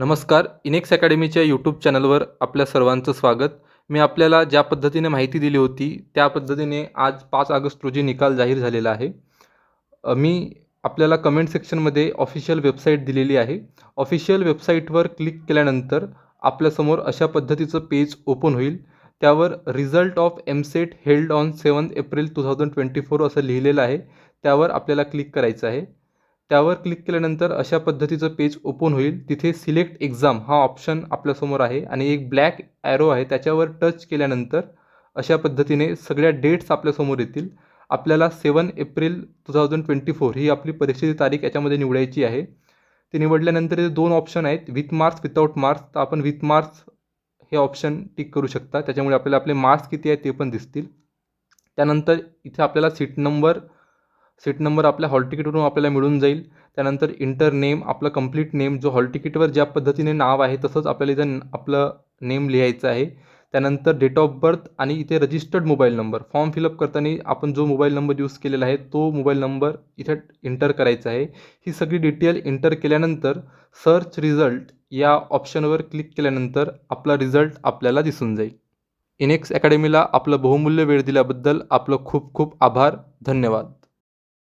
नमस्कार इनेक्स अकॅडमीच्या यूट्यूब चॅनलवर आपल्या सर्वांचं स्वागत. मी आपल्याला ज्या पद्धतीने माहिती दिली होती त्या पद्धतीने आज पाच ऑगस्ट रोजी निकाल जाहीर झालेला आहे. मी आपल्याला कमेंट सेक्शनमध्ये ऑफिशियल वेबसाईट दिलेली आहे. ऑफिशियल वेबसाईटवर क्लिक केल्यानंतर आपल्यासमोर अशा पद्धतीचं पेज ओपन होईल. त्यावर result of M SET held on seven April two thousand twenty four असं लिहिलेलं आहे. त्यावर आपल्याला क्लिक करायचं आहे. त्यावर क्लिक केल्यानंतर अशा पद्धतीचं पेज ओपन होईल. तिथे सिलेक्ट एक्झाम हा ऑप्शन आपल्यासमोर आहे आणि एक ब्लॅक ॲरो आहे. त्याच्यावर टच केल्यानंतर अशा पद्धतीने सगळ्या डेट्स आपल्यासमोर येतील. आपल्याला seven April two thousand twenty four ही आपली परीक्षेची तारीख याच्यामध्ये निवडायची आहे. ते निवडल्यानंतर इथे दोन ऑप्शन आहेत. विथ मार्क्स विदाऊट मार्क्स तर आपण विथ मार्क्स हे ऑप्शन टिक करू शकता. त्याच्यामुळे आपल्याला आपले मार्क्स किती आहेत ते पण दिसतील. त्यानंतर इथे आपल्याला सीट नंबर सीट नंबर आपल्या हॉल तिकीटवरून आपल्याला मिळून जाईल. त्यानंतर इंटर नेम आपलं कंप्लीट नेम जो हॉल तिकीटवर ज्या पद्धतीने नाव आहे तसंच आपल्याला इथं आपलं नेम लिहायचं आहे. त्यानंतर डेट ऑफ बर्थ आणि इथे registered mobile number form fill up करताना आपण जो मोबाईल नंबर यूज केलेला आहे तो मोबाईल नंबर इथे इंटर करायचा आहे. ही सगळी डिटेल इंटर केल्यानंतर सर्च रिझल्ट या ऑप्शनवर क्लिक केल्यानंतर आपला रिझल्ट आपल्याला दिसून जाईल. इनेक्स अकॅडमीला आपलं बहुमूल्य वेळ दिल्याबद्दल आपलं खूप खूप आभार. धन्यवाद.